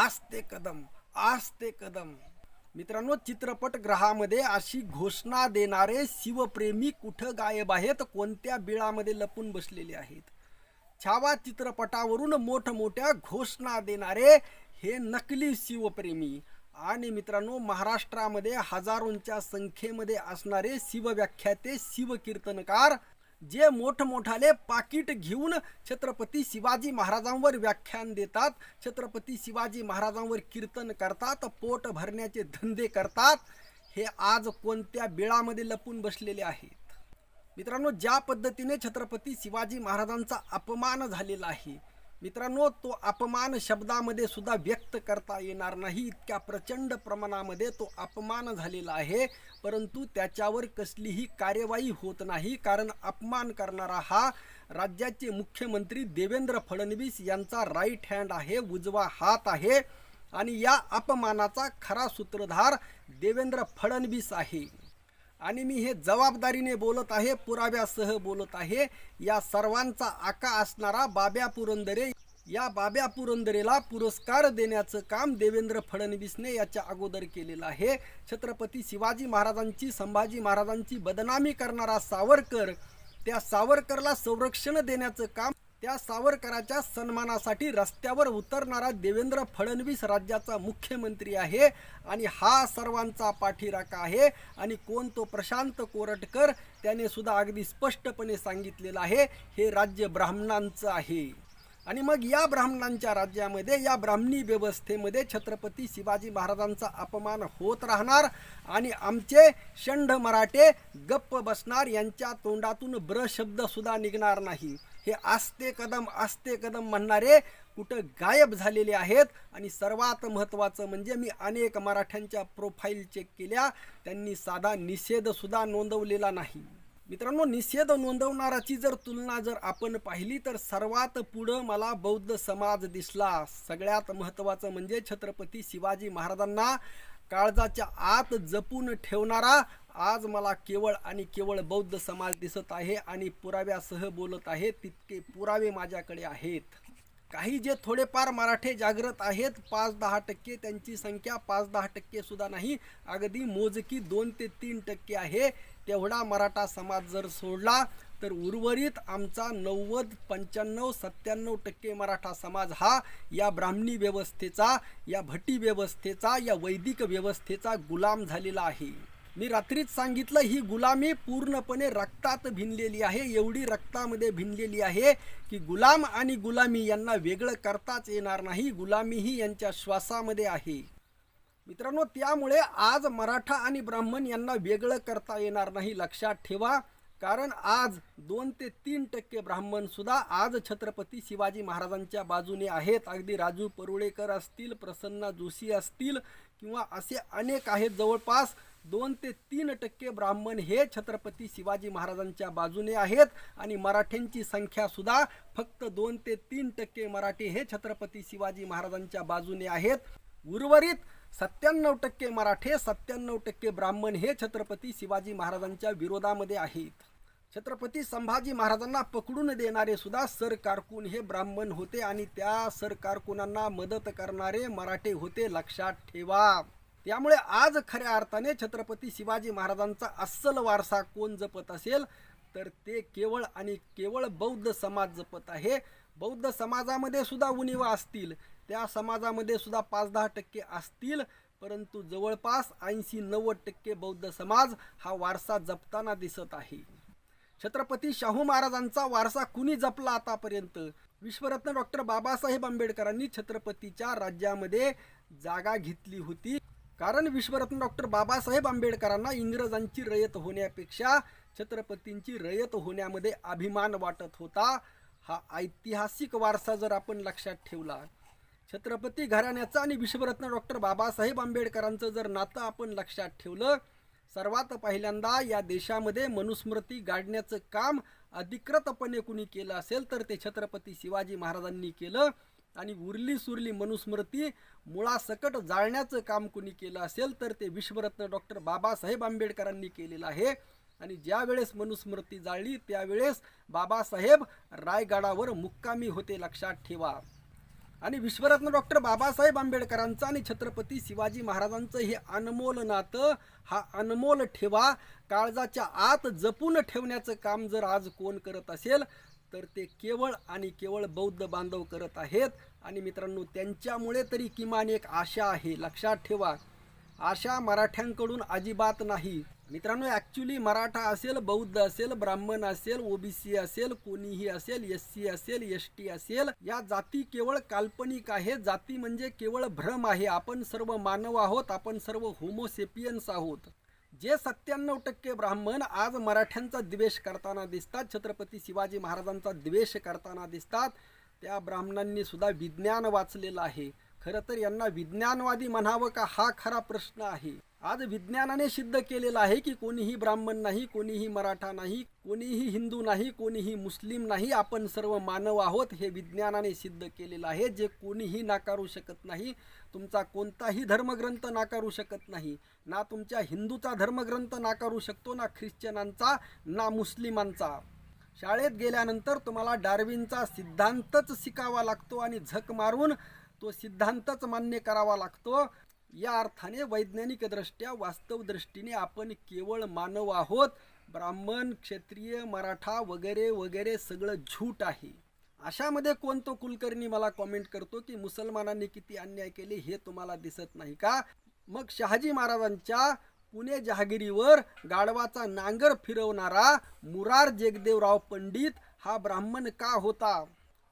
आस्ते कदम आस्ते कदम. मित्रांनो चित्रपट ग्रहामध्ये अशी घोषणा देणारे शिवप्रेमी कुठं गायब आहेत कोणत्या बिळामध्ये लपून बसलेले आहेत? छावा चित्रपटावरून मोठमोठ्या घोषणा देणारे हे नकली शिवप्रेमी. आणि मित्रांनो महाराष्ट्रामध्ये हजारोंच्या संख्येमध्ये असणारे शिवव्याख्याते शिवकीर्तनकार जे मोठमोठाले पाकिट घेऊन छत्रपती शिवाजी महाराजांवर व्याख्यान देतात छत्रपती शिवाजी महाराजांवर कीर्तन करतात पोट भरण्याचे धंदे करतात हे आज कोणत्या बिळामध्ये लपून बसलेले आहेत? मित्रांनो ज्या पद्धतीने छत्रपती शिवाजी महाराजांचा अपमान झालेला आहे मित्रांनो तो अपमान शब्दामध्ये सुद्धा व्यक्त करता येणार नाही. इतक्या प्रचंड प्रमाणामध्ये तो अपमान झालेला आहे. परंतु त्याच्यावर कसलीही कार्यवाही होत नाही. कारण अपमान करणारा हा राज्याचे मुख्यमंत्री देवेंद्र फडणवीस यांचा राईट हँड आहे उजवा हात आहे. आणि या अपमानाचा खरा सूत्रधार देवेंद्र फडणवीस आहे. आणि मी हे जबाबदारीने बोलत आहे पुराव्यासह बोलत आहे. या सर्वांचा आका असणारा बाब्या पुरंदरे या बाब्या पुरंदरेला पुरस्कार देण्याचं काम देवेंद्र फडणवीसने याच्या अगोदर केलेलं आहे. छत्रपती शिवाजी महाराजांची संभाजी महाराजांची बदनामी करणारा सावरकर त्या सावरकरला संरक्षण देण्याचं काम त्या सावरकराच्या सन्मानासाठी रस्त्यावर उतरणारा देवेंद्र फडणवीस राज्याचा मुख्यमंत्री आहे आणि हा सर्वांचा पाठीराखा आहे. आणि कोण तो प्रशांत कोरटकर त्याने सुद्धा अगदी स्पष्टपणे सांगितलेलं आहे हे राज्य ब्राह्मणांचं आहे. आणि मग या ब्राह्मणांच्या राज्यामध्ये या ब्राह्मणी व्यवस्थेमध्ये छत्रपती शिवाजी महाराजांचा अपमान होत राहणार आणि आमचे षंढ मराठे गप्प बसणार यांच्या तोंडातून ब्र शब्द सुद्धा निघणार नाही. हे आस्ते कदम आस्ते कदम म्हणणारे कुठं गायब झालेले आहेत. आणि सर्वात महत्त्वाचं म्हणजे मी अनेक मराठ्यांच्या प्रोफाईल चेक केल्या. त्यांनी साधा निषेध सुद्धा नोंदवलेला नाही. मित्रांनो निषेध नोंदवणाराची जर तुलना जर आपण पाहिली तर सर्वात पुढं मला बौद्ध समाज दिसला. सगळ्यात महत्त्वाचं म्हणजे छत्रपती शिवाजी महाराजांना काळजाच्या आत जपून ठेवणारा आज मला केवळ आणि केवळ बौद्ध समाज दिसत आहे आणि पुराव्यासह बोलत आहे तितके पुरावे माझ्याकडे आहेत. काही जे थोडेफार मराठे जागृत आहेत पाच दहा टक्के त्यांची संख्या पाच दहा टक्के सुद्धा नाही अगदी मोजकी दोन ते तीन टक्के आहे. तेवढा मराठा समाज जर सोडला तर उर्वरित आमचा नव्वद पंच्याण्णव सत्त्याण्णव टक्के मराठा समाज हा या ब्राह्मणी व्यवस्थेचा या भटी व्यवस्थेचा या वैदिक व्यवस्थेचा गुलाम झालेला आहे. मी रात्रीच सांगितलं ही गुलामी पूर्णपणे रक्तात भिनलेली आहे एवढी रक्तामध्ये भिनलेली आहे की गुलाम आणि गुलामी यांना वेगळं करताच येणार नाही गुलामी ही यांच्या श्वासामध्ये आहे. मित्रांनो त्यामुळे आज मराठा आणि ब्राह्मण यांना वेगळं करता येणार नाही लक्षात ठेवा. कारण आज दोन ते तीन टक्के ब्राह्मण सुद्धा आज छत्रपती शिवाजी महाराजांच्या बाजूने आहेत. अगदी राजू परुळेकर असतील प्रसन्ना जोशी असतील किंवा असे अनेक आहेत. जवळपास दोन ते तीन टक्के ब्राह्मण हे छत्रपती शिवाजी महाराजांच्या बाजूने आहेत आणि मराठ्यांची संख्या सुद्धा फक्त दोन ते तीन टक्के मराठी हे छत्रपती शिवाजी महाराजांच्या बाजूने आहेत. उर्वरित सत्त्याण्णव टक्के मराठे सत्त्याण्णव टक्के ब्राह्मण हे छत्रपती शिवाजी महाराजांच्या विरोधामध्ये आहेत. छत्रपती संभाजी महाराजांना पकडून देणारे सुद्धा सर कारकून हे ब्राह्मण होते आणि त्या सर कारकुनांना मदत करणारे मराठे होते लक्षात ठेवा. त्यामुळे आज खऱ्या अर्थाने छत्रपती शिवाजी महाराजांचा अस्सल वारसा कोण जपत असेल? तर ते केवळ आणि केवळ बौद्ध समाज जपत आहे. बौद्ध समाजामध्ये सुद्धा उणिवा असतील. त्या समाजामध्ये सुद्धा पाच दहा टक्के असतील. परंतु जवळपास ऐंशी नव्वद टक्के बौद्ध समाज हा वारसा जपताना दिसत आहे. छत्रपती शाहू महाराजांचा वारसा कुणी जपला आतापर्यंत? विश्वरत्न डॉक्टर बाबासाहेब आंबेडकरांनी छत्रपतीच्या राज्यामध्ये जागा घेतली होती. कारण विश्वरत्न डॉक्टर बाबासाहेब आंबेडकरांना इंग्रजांची रयत होण्यापेक्षा छत्रपतींची रयत होण्यामध्ये अभिमान वाटत होता. हा ऐतिहासिक वारसा जर आपण लक्षात ठेवला छत्रपती घराण्याचं आणि विश्वरत्न डॉक्टर बाबासाहेब आंबेडकरांचं जर नातं आपण लक्षात ठेवलं सर्वात पहिल्यांदा या देशामध्ये मनुस्मृती गाडण्याचं काम अधिकृतपणे कुणी केलं असेल तर ते छत्रपती शिवाजी महाराजांनी केलं. आणि उरली सुरली मनुस्मृती मुळासकट जाळण्याचं काम कुणी केलं असेल तर ते विश्वरत्न डॉक्टर बाबासाहेब आंबेडकरांनी केलेलं आहे. आणि ज्या वेळेस मनुस्मृती जाळली त्यावेळेस बाबासाहेब रायगडावर मुक्कामी होते लक्षात ठेवा. आणि विश्वरत्न डॉक्टर बाबासाहेब आंबेडकरांचं आणि छत्रपती शिवाजी महाराजांचं हे अनमोल नातं हा अनमोल ठेवा काळजाच्या आत जपून ठेवण्याचं काम जर आज कोण करत असेल तर ते केवळ आणि केवळ बौद्ध बांधव करत आहेत. आणि मित्रांनो त्यांच्यामुळे तरी किमान एक आशा आहे. लक्षात ठेवा आशा मराठ्यांकडून अजिबात नाही. मित्रांनो ॲक्च्युली मराठा असेल बौद्ध असेल ब्राह्मण असेल ओबीसी असेल कोणीही असेल एस सी असेल एस टी असेल या जाती केवळ काल्पनिक आहे. जाती म्हणजे केवळ भ्रम आहे. आपण सर्व मानव आहोत आपण सर्व होमोसेपियन्स आहोत. जे सत्त्याण्णव टक्के ब्राह्मण आज मराठ्यांचा द्वेष करताना दिसतात छत्रपती शिवाजी महाराजांचा द्वेष करताना दिसतात त्या ब्राह्मणांनी सुद्धा विज्ञान वाचलेलं आहे. खरं तर यांना विज्ञानवादी म्हणावं का हा खरा प्रश्न आहे. आज विज्ञानाने सिद्ध केलेलं आहे की कोणीही ब्राह्मण नाही कोणीही मराठा नाही कोणीही हिंदू नाही कोणीही मुस्लिम नाही आपण सर्व मानव आहोत हे विज्ञानाने सिद्ध केलेलं आहे. जे कोणीही नाकारू शकत नाही तुमचा कोणताही धर्मग्रंथ नाकारू शकत नाही. ना तुमच्या हिंदूचा धर्मग्रंथ नाकारू शकतो ना ख्रिश्चनांचा ना मुस्लिमांचा. शाळेत गेल्यानंतर तुम्हाला डार्विनचा सिद्धांतच शिकावा लागतो आणि झक मारून तो सिद्धांतच मान्य करावा लागतो. या अर्थाने वैज्ञानिकदृष्ट्या वास्तव दृष्टीने आपण केवळ मानव आहोत. ब्राह्मण क्षत्रिय मराठा वगैरे वगैरे सगळं झूट आहे. अशामध्ये कोणतो कुलकर्णी मला कॉमेंट करतो की मुसलमानांनी किती अन्याय केले हे तुम्हाला दिसत नाही का? मग शहाजी महाराजांच्या पुणे जहागिरीवर गाढवाचा नांगर फिरवणारा मुरार जगदेवराव पंडित हा ब्राह्मण का होता?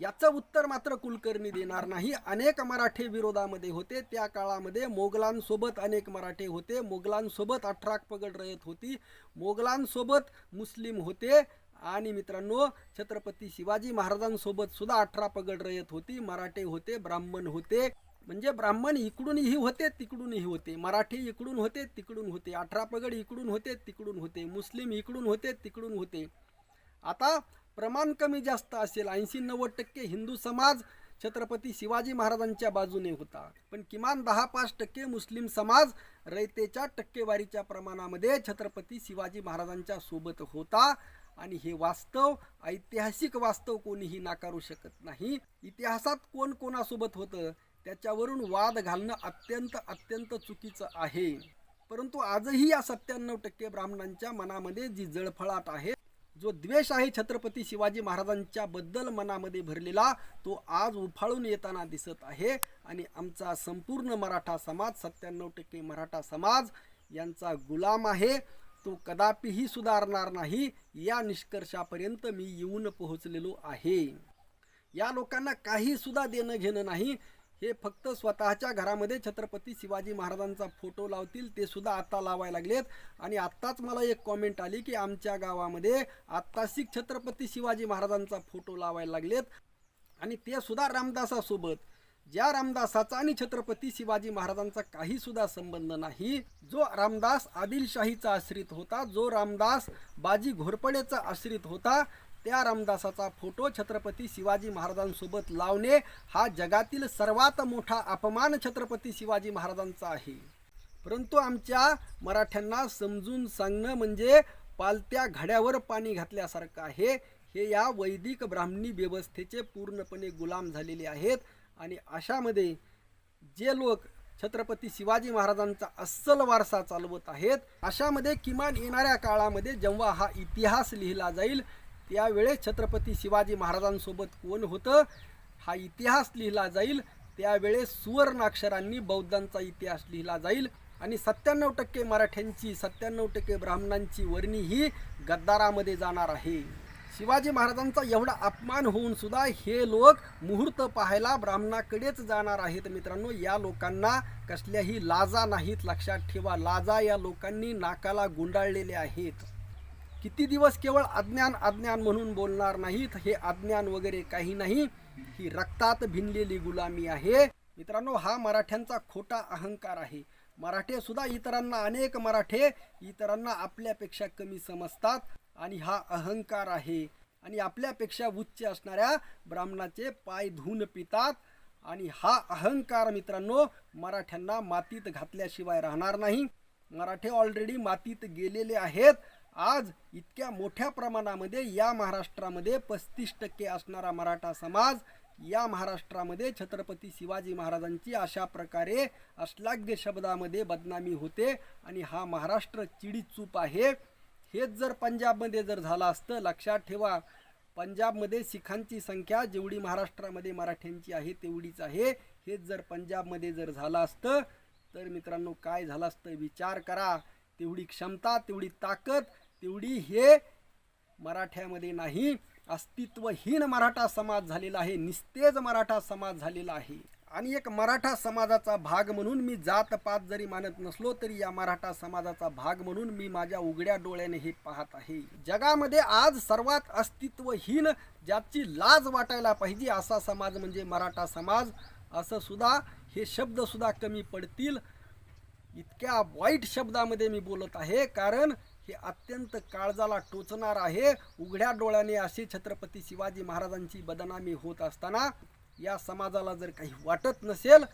याचं उत्तर मात्र कुलकर्णी देणार नाही. अनेक मराठे विरोधामध्ये होते. त्या काळामध्ये मोगलांसोबत अनेक मराठे होते. मोगलांसोबत अठराक पगड रयत होती. मोगलांसोबत मुस्लिम होते. आणि मित्रांनो छत्रपती शिवाजी महाराजांसोबत सुद्धा अठरा पगड रयत होती. मराठे होते ब्राह्मण होते. म्हणजे ब्राह्मण इकडूनही होते तिकडूनही होते. मराठी इकडून होते तिकडून होते. अठरा पगड इकडून होते तिकडून होते. मुस्लिम इकडून होते तिकडून होते. आता प्रमाण कमी जास्त असेल ऐंशी नव्वद टक्के हिंदू समाज छत्रपती शिवाजी महाराजांच्या बाजूने होता. पण किमान दहा पाच टक्के मुस्लिम समाज रयतेच्या टक्केवारीच्या प्रमाणामध्ये छत्रपती शिवाजी महाराजांच्या सोबत होता. आणि हे वास्तव ऐतिहासिक वास्तव कोणीही नाकारू शकत नाही. इतिहासात कोण कोणासोबत होतं त्याच्यावरून वाद घालणं अत्यंत अत्यंत चुकीचं आहे. परंतु आजही या सत्त्याण्णव टक्के ब्राह्मणांच्या मनामध्ये जी जळफळाट आहे जो द्वेष आहे छत्रपती शिवाजी महाराजांच्या बद्दल मनामध्ये भरलेला तो आज उफाळून येताना दिसत आहे. आणि आमचा संपूर्ण मराठा समाज सत्त्याण्णव टक्के मराठा समाज यांचा गुलाम आहे. तो कदापिही सुधारणार नाही. या निष्कर्षापर्यंत मी येऊन पोहोचलेलो आहे. या लोकांना काही सुद्धा देणं घेणं नाही. हे फक्त स्वतःच्या घरामध्ये छत्रपती शिवाजी महाराजांचा फोटो लावतील ते सुद्धा आत्ता लावायला लागलेत. आणि आत्ताच मला एक कॉमेंट आली की आमच्या गावामध्ये आत्ताशिक छत्रपती शिवाजी महाराजांचा फोटो लावायला लागलेत. आणि ते सुद्धा रामदासासोबत. ज्या रामदासाचा आणि छत्रपती शिवाजी महाराजांचा काही सुद्धा संबंध नाही जो रामदास आदिलशाहीचा आश्रित होता जो रामदास बाजी घोरपडेचा आश्रित होता त्या रामदासाचा फोटो छत्रपती शिवाजी महाराजांसोबत लावणे हा जगातील सर्वात मोठा अपमान छत्रपती शिवाजी महाराजांचा आहे. परंतु आमच्या मराठ्यांना समजून सांगणं म्हणजे पालत्या घड्यावर पाणी घातल्यासारखं आहे. हे या वैदिक ब्राह्मणी व्यवस्थेचे पूर्णपणे गुलाम झालेले आहेत आणि अशामध्ये जे लोक छत्रपती शिवाजी महाराजांचा अस्सल वारसा चालवत आहेत अशामध्ये किमान येणाऱ्या काळामध्ये जेव्हा हा इतिहास लिहिला जाईल त्यावेळेस छत्रपती शिवाजी महाराजांसोबत कोण होतं हा इतिहास लिहिला जाईल. त्यावेळेस सुवर्णाक्षरांनी बौद्धांचा इतिहास लिहिला जाईल. आणि सत्त्याण्णव टक्के मराठ्यांची सत्त्याण्णव टक्के ब्राह्मणांची वर्णी ही गद्दारामध्ये जाणार आहे. शिवाजी महाराजांचा एवढा अपमान होऊन सुद्धा हे लोक मुहूर्त पाहायला ब्राह्मणाकडेच जाणार आहेत मित्रांनो. या लोकांना कसल्याही लाजा नाहीत. लक्षात ठेवा लाजा या लोकांनी नाकाला गुंडाळलेले आहेत. किती दिवस केवळ अज्ञान अज्ञान म्हणून बोलणार नाहीत? हे अज्ञान वगैरे काही नाही. ही रक्तात भिनलेली गुलामी आहे. मित्रांनो हा मराठ्यांचा खोटा अहंकार आहे. मराठे सुद्धा इतरांना अनेक मराठे इतरांना आपल्यापेक्षा कमी समजतात आणि हा अहंकार आहे. आणि आपल्यापेक्षा उच्च असणाऱ्या ब्राह्मणाचे पाय धुवून पितात. आणि हा अहंकार मित्रांनो मराठ्यांना मातीत घातल्याशिवाय राहणार नाही. मराठे ऑलरेडी मातीत गेलेले आहेत. आज इतक्या मोठ्या प्रमाणामध्ये या महाराष्ट्रामध्ये पस्तीस टक्के असणारा मराठा समाज या महाराष्ट्रामध्ये छत्रपती शिवाजी महाराजांची अशा प्रकारे अश्लाघ्य शब्दामध्ये बदनामी होते आणि हा महाराष्ट्र चिडीचूप आहे. हेच जर पंजाबमध्ये जर झालं असतं लक्षात ठेवा पंजाबमध्ये सिखांची संख्या जेवढी महाराष्ट्रामध्ये मराठ्यांची आहे तेवढीच आहे. हेच जर पंजाबमध्ये जर झालं असतं तर मित्रांनो काय झालं असतं विचार करा. तेवढी क्षमता तेवढी ताकद तेवढी हे मराठ्यामध्ये नाही. अस्तित्वहीन मराठा समाज झालेला आहे निस्तेज मराठा समाज झालेला आहे. आणि एक मराठा समाजाचा भाग म्हणून मी जातपात जरी मानत नसलो तरी या मराठा समाजाचा भाग म्हणून मी माझ्या उघड्या डोळ्याने हे पाहत आहे. जगामध्ये आज सर्वात अस्तित्वहीन ज्याची लाज वाटायला पाहिजे असा समाज म्हणजे मराठा समाज. असं सुद्धा हे शब्द सुद्धा कमी पडतील. इतक्या वाईट शब्दामध्ये मी बोलत आहे कारण हे अत्यंत काळजाला टोचणार आहे. उघड्या डोळ्याने असे छत्रपती शिवाजी महाराजांची बदनामी होत असताना या समाजाला जर काही वाटत नसेल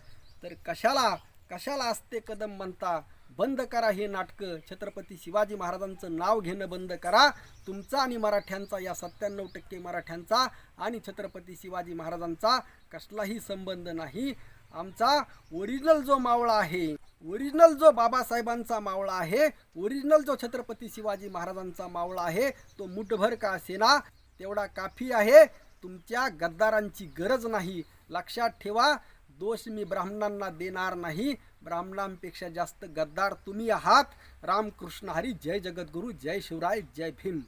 तर कशाला कशाला असते कदम म्हणता बंद करा हे नाटकं छत्रपती शिवाजी महाराजांचं नाव घेणं बंद करा. तुमचा आणि मराठ्यांचा या सत्त्याण्णव टक्के मराठ्यांचा आणि छत्रपती शिवाजी महाराजांचा कसलाही संबंध नाही. आमचा ओरिजिनल जो मावळा आहे ओरिजिनल जो बाबासाहेबांचा मावळा आहे ओरिजिनल जो छत्रपती शिवाजी महाराजांचा मावळा आहे तो मुठभर का असेना तेवढा काफी आहे. तुमच्या गद्दारांची गरज नाही. लक्षात ठेवा दोष मी ब्राह्मणांना देणार नाही. ब्राह्मणांपेक्षा जास्त गद्दार तुम्ही आहात. रामकृष्ण हरी जय जगद्गुरू जय शिवराय जय भीम.